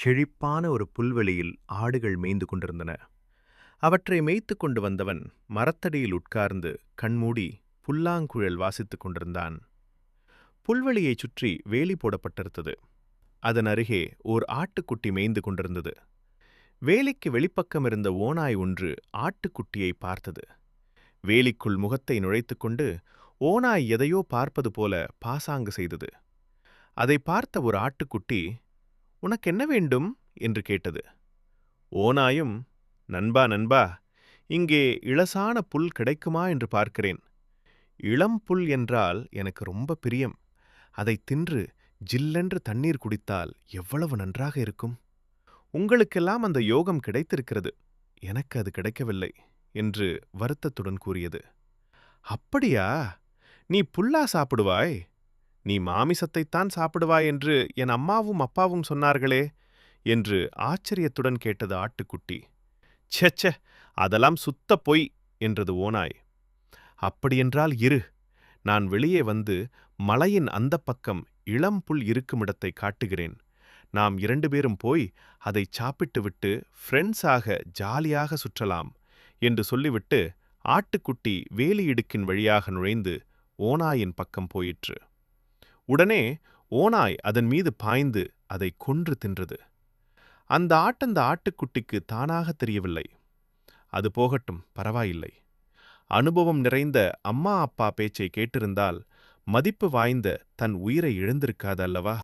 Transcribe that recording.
செழிப்பான ஒரு புல்வெளியில் ஆடுகள் மேய்ந்து கொண்டிருந்தன. அவற்றை மேய்த்து கொண்டு வந்தவன் மரத்தடியில் உட்கார்ந்து கண்மூடி புல்லாங்குழல் வாசித்துக் கொண்டிருந்தான். புல்வெளியைச் சுற்றி வேலி போடப்பட்டிருந்தது. அதன் அருகே ஓர் ஆட்டுக்குட்டி மேய்ந்து கொண்டிருந்தது. வேலிக்கு வெளிப்பக்கம் இருந்த ஓநாய் ஒன்று ஆட்டுக்குட்டியை பார்த்தது. வேலிக்குள் முகத்தை நுழைத்துக்கொண்டு ஓநாய் எதையோ பார்ப்பது போல பாசாங்கு செய்தது. அதை பார்த்த ஒரு ஆட்டுக்குட்டி உனக்கு என்ன வேண்டும்? என்று கேட்டது. ஓநாயும் நண்பா நண்பா இங்கே இளசான புல் கிடைக்குமா என்று பார்க்கிறேன். இளம் புல் என்றால் எனக்கு ரொம்ப பிரியம். அதை தின்று ஜில்லென்று தண்ணீர் குடித்தால் எவ்வளவு நன்றாக இருக்கும்? உங்களுக்கெல்லாம் அந்த யோகம் கிடைத்திருக்கிறது. எனக்கு அது கிடைக்கவில்லை என்று வருத்தத்துடன் கூறியது. அப்படியா? நீ புல்லா சாப்பிடுவாய்? நீ மாமிசத்தைத்தான் சாப்பிடுவாய் என்று என் அம்மாவும் அப்பாவும் சொன்னார்களே என்று ஆச்சரியத்துடன் கேட்டது ஆட்டுக்குட்டி. ச்சே அதெல்லாம் சுத்த பொய் என்றது ஓனாய் அப்படியென்றால் இரு நான் வெளியே வந்து மலையின் அந்த பக்கம் இளம் புல் இருக்குமிடத்தை காட்டுகிறேன். நாம் இரண்டு பேரும் போய் அதை சாப்பிட்டுவிட்டு ஃப்ரெண்ட்ஸாக ஜாலியாக சுற்றலாம் என்று சொல்லிவிட்டு ஆட்டுக்குட்டி வேலி இடுக்கின் வழியாக நுழைந்து ஓனாயின் பக்கம் போயிற்று. உடனே ஓனாய் அதன் மீது பாய்ந்து அதை கொன்று தின்றது. அந்த ஆட்டந்த ஆட்டுக்குட்டிக்கு தானாக தெரியவில்லை. அது போகட்டும் பரவாயில்லை. அனுபவம் நிறைந்த அம்மா அப்பா பேச்சை கேட்டிருந்தால் மதிப்பு வாய்ந்த தன் உயிரை இழந்திருக்காது அல்லவா?